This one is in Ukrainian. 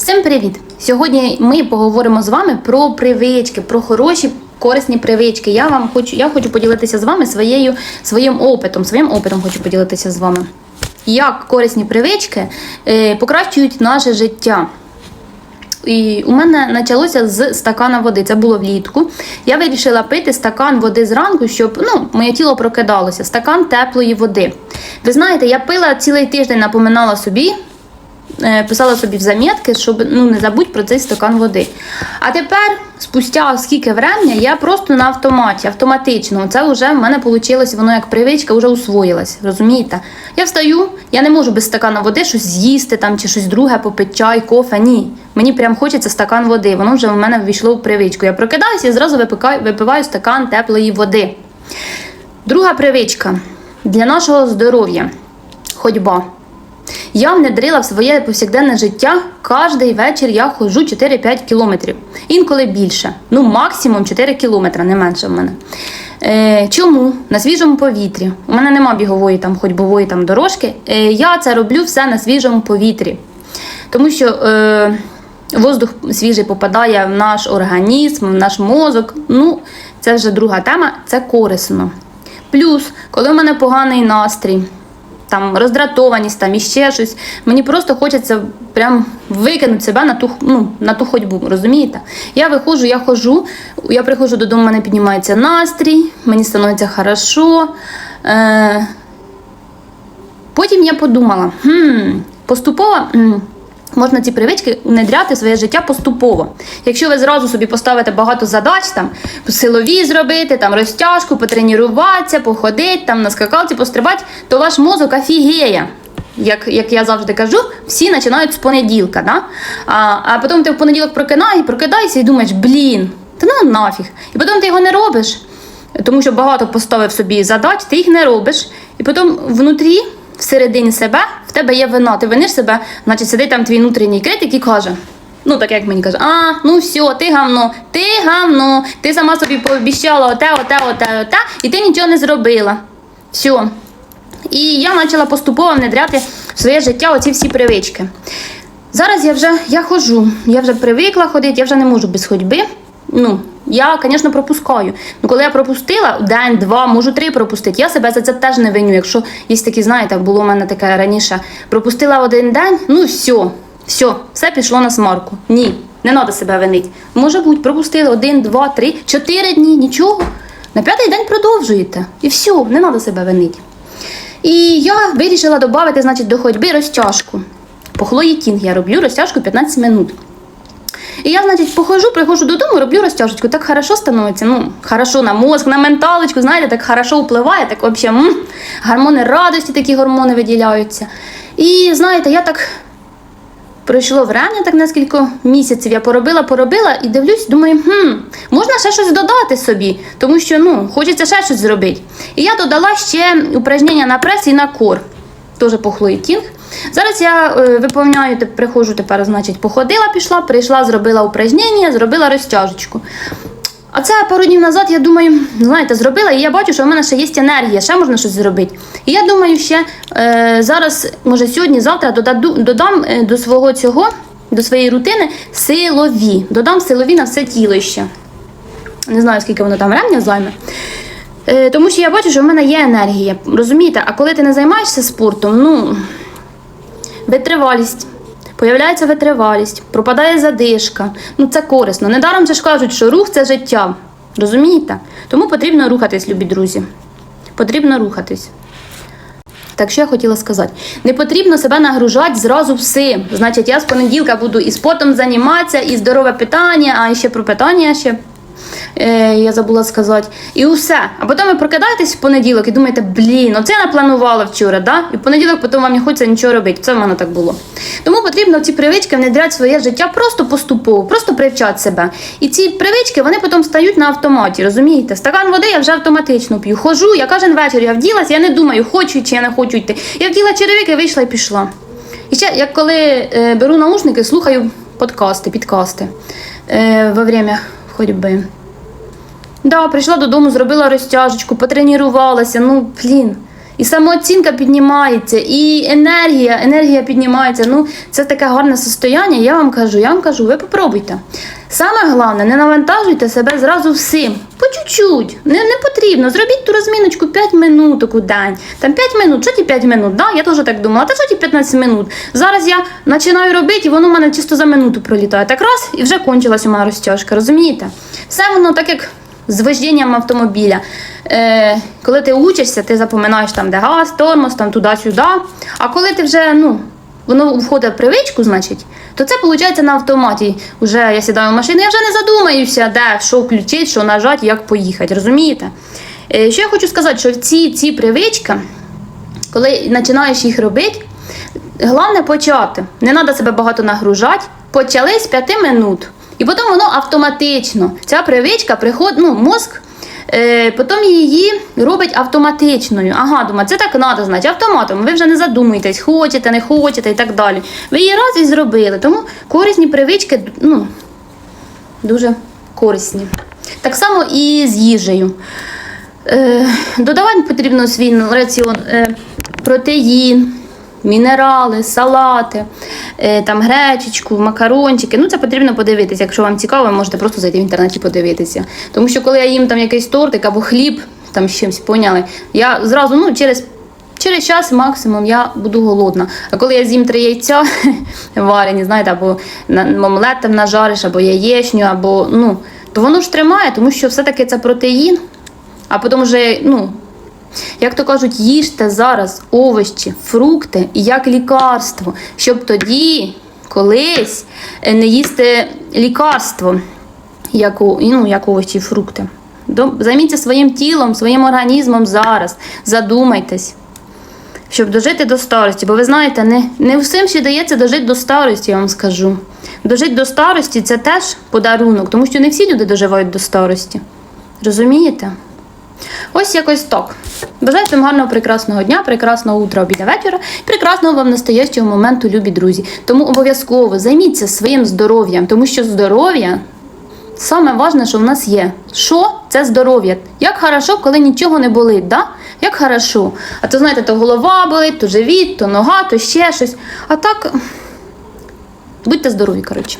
Всім привіт! Сьогодні ми поговоримо з вами про привички, про хороші корисні привички. Я вам хочу, я хочу поділитися з вами своєю своїм опитом. Своїм опитом хочу поділитися з вами. Як корисні привички е, покращують наше життя. І у мене почалося з стакана води. Це було влітку. Я вирішила пити стакан води зранку, щоб ну, моє тіло прокидалося. Стакан теплої води. Ви знаєте, я пила цілий тиждень, напоминала собі, писала собі в замітки, щоб ну, не забудь про цей стакан води. А тепер, спустя скільки времени, я просто на автоматі, автоматично. Це вже в мене вийшло, воно як привичка вже усвоїлась. Розумієте? Я встаю, я не можу без стакана води щось з'їсти там чи щось друге, попити чай, кофе. Ні. Мені прям хочеться стакан води. Воно вже в мене ввійшло в привичку. Я прокидаюся і зразу випикаю, випиваю стакан теплої води. Друга привичка для нашого здоров'я ходьба. Я внедрила в своє повсякденне життя кожний вечір я ходжу 4-5 кілометрів. Інколи більше. Ну, максимум 4 кілометри, не менше в мене. Е, чому? На свіжому повітрі. У мене нема бігової там ходьбової там дорожки. Е, я це роблю все на свіжому повітрі. Тому що е, воздух свіжий попадає в наш організм, в наш мозок. Ну, це вже друга тема, це корисно. Плюс, коли в мене поганий настрій, там роздратованість, там іще щось. Мені просто хочеться прям викинути себе на ту, ну, на ту ходьбу, розумієте? Я виходжу, я хожу, я приходжу додому, мене піднімається настрій, мені становиться хорошо. Е, Потім я подумала, хм, поступово. Можна ці привички внедряти в своє життя поступово. Якщо ви зразу собі поставите багато задач, там силові зробити, там розтяжку, потренуватися, походити, там на скакалці пострибати, то ваш мозок офігеє. Як, як я завжди кажу, всі починають з понеділка. Да? А, а потім ти в понеділок прокидаєш, прокидаєшся і думаєш, блін, та ну нафіг. І потім ти його не робиш, тому що багато поставив собі задач, ти їх не робиш. І потім внутрі всередині себе в тебе є вина. Ти виниш себе, значить сидить там твій внутрішній критик і каже. Ну, так як мені каже, а, ну все, ти гавно, ти гавно, ти сама собі пообіщала оте, оте, оте, оте, і ти нічого не зробила. Все. І я почала поступово внедряти в своє життя оці всі привички. Зараз я вже я ходжу, я вже привикла ходити, я вже не можу без ходьби. Ну, я, звісно, пропускаю. Ну, коли я пропустила день, два, можу три пропустити, я себе за це теж не виню. Якщо є такі, знаєте, було в мене таке раніше. Пропустила один день, ну все, все, все пішло на смарку. Ні, не треба себе винити. Може бути, пропустили один, два, три, чотири дні, нічого. На п'ятий день продовжуєте. І все, не треба себе винити. І я вирішила додати, значить, до ходьби розтяжку. По Хлої Кінг я роблю розтяжку 15 минут. І я, значить, походжу, приходжу додому, роблю розтяжечку. Так хорошо становиться, ну, хорошо на мозк, на менталочку, знаєте, так хорошо впливає, так взагалі, м, гормони радості, такі гормони виділяються. І знаєте, я так пройшло время, так нескільки місяців я поробила, поробила і дивлюсь, думаю, хм, можна ще щось додати собі, тому що ну, хочеться ще щось зробити. І я додала ще упражнення на прес і на кор, теж по Хлої Кінг. Зараз я е, виповняю, приходжу тепер, значить, походила, пішла, прийшла, зробила упражнення, зробила розтяжечку. А це пару днів назад, я думаю, знаєте, зробила, і я бачу, що в мене ще є енергія, ще можна щось зробити. І я думаю, ще е, зараз, може, сьогодні, завтра додаду, додам е, до свого цього, до своєї рутини силові. Додам силові на все тіло ще. Не знаю, скільки воно там времени займе. Е, тому що я бачу, що в мене є енергія. Розумієте, а коли ти не займаєшся спортом, ну витривалість. Появляється витривалість, пропадає задишка. Ну це корисно. Недаром же ж кажуть, що рух це життя. Розумієте? Тому потрібно рухатись, любі друзі. Потрібно рухатись. Так що я хотіла сказати, не потрібно себе нагружати зразу всім. Значить, я з понеділка буду і спортом займатися, і здорове питання, а ще про питання ще е, я забула сказати. І усе. А потім ви прокидаєтесь в понеділок і думаєте, блін, оце я напланувала вчора, да? І в понеділок потім вам не хочеться нічого робити. Це в мене так було. Тому потрібно ці привички внедряти в своє життя просто поступово, просто привчати себе. І ці привички вони потім стають на автоматі, розумієте? Стакан води я вже автоматично п'ю. Хожу, я кожен вечір я вділась, я не думаю, хочу чи я не хочу йти. Я вділа черевики, вийшла і пішла. І ще, як коли е, беру наушники, слухаю подкасти, підкасти е, во время ходьби. Да, прийшла додому, зробила розтяжечку, потренувалася. Ну, блін. І самооцінка піднімається, і енергія, енергія піднімається. Ну, це таке гарне состояння. Я вам кажу, я вам кажу, ви попробуйте. Саме головне, не навантажуйте себе зразу всім. По чуть-чуть. Не, не потрібно. Зробіть ту розміночку 5 минуток у день. Там 5 минут, що ті 5 минут? Да? Я теж так думала, та що ті 15 минут? Зараз я починаю робити, і воно в мене чисто за минуту пролітає. Так раз, і вже кончилась у мене розтяжка, розумієте? Все воно так як з вождінням автомобіля. Е, коли ти учишся, ти запоминаєш там, де газ, тормоз, там туди-сюди. А коли ти вже, ну, воно входить в привичку, значить, то це виходить на автоматі. Уже я сідаю в машину, я вже не задумаюся, де що включити, що нажати, як поїхати. Розумієте? Е, що я хочу сказати, що ці, ці привички, коли починаєш їх робити, головне почати. Не треба себе багато нагружати. Почали з 5 минут. І потім воно автоматично. Ця привичка приходить, ну, мозк. Е, потім її робить автоматичною. Ага, думаю, це так треба, значить, автоматом. Ви вже не задумуєтесь, хочете, не хочете і так далі. Ви її раз і зробили. Тому корисні привички ну, дуже корисні. Так само і з їжею. Е, додавати потрібно свій раціон е, протеїн, мінерали, салати, е, там гречечку, макарончики. Ну, це потрібно подивитися. Якщо вам цікаво, ви можете просто зайти в інтернеті подивитися. Тому що коли я їм там якийсь тортик або хліб там з чимось поняли, я зразу ну, через. Через час максимум я буду голодна. А коли я з'їм три яйця варені, знаєте, або омлет там нажариш, або яєчню, або ну, то воно ж тримає, тому що все-таки це протеїн. А потім вже, ну, як то кажуть, їжте зараз овочі, фрукти як лікарство, щоб тоді колись е, не їсти лікарство, як, ну, як овочі і фрукти. Займіться своїм тілом, своїм організмом зараз. Задумайтесь, щоб дожити до старості. Бо ви знаєте, не, не всім ще дається дожити до старості, я вам скажу. Дожити до старості це теж подарунок, тому що не всі люди доживають до старості. Розумієте? Ось якось так. Бажаю всім гарного, прекрасного дня, прекрасного утра, обіда, вечора, прекрасного вам настоящого моменту, любі друзі. Тому обов'язково займіться своїм здоров'ям, тому що здоров'я саме важне, що в нас є. Що це здоров'я? Як хорошо, коли нічого не болить, да? Як хорошо. А то знаєте, то голова болить, то живіт, то нога, то ще щось. А так будьте здорові, коротше.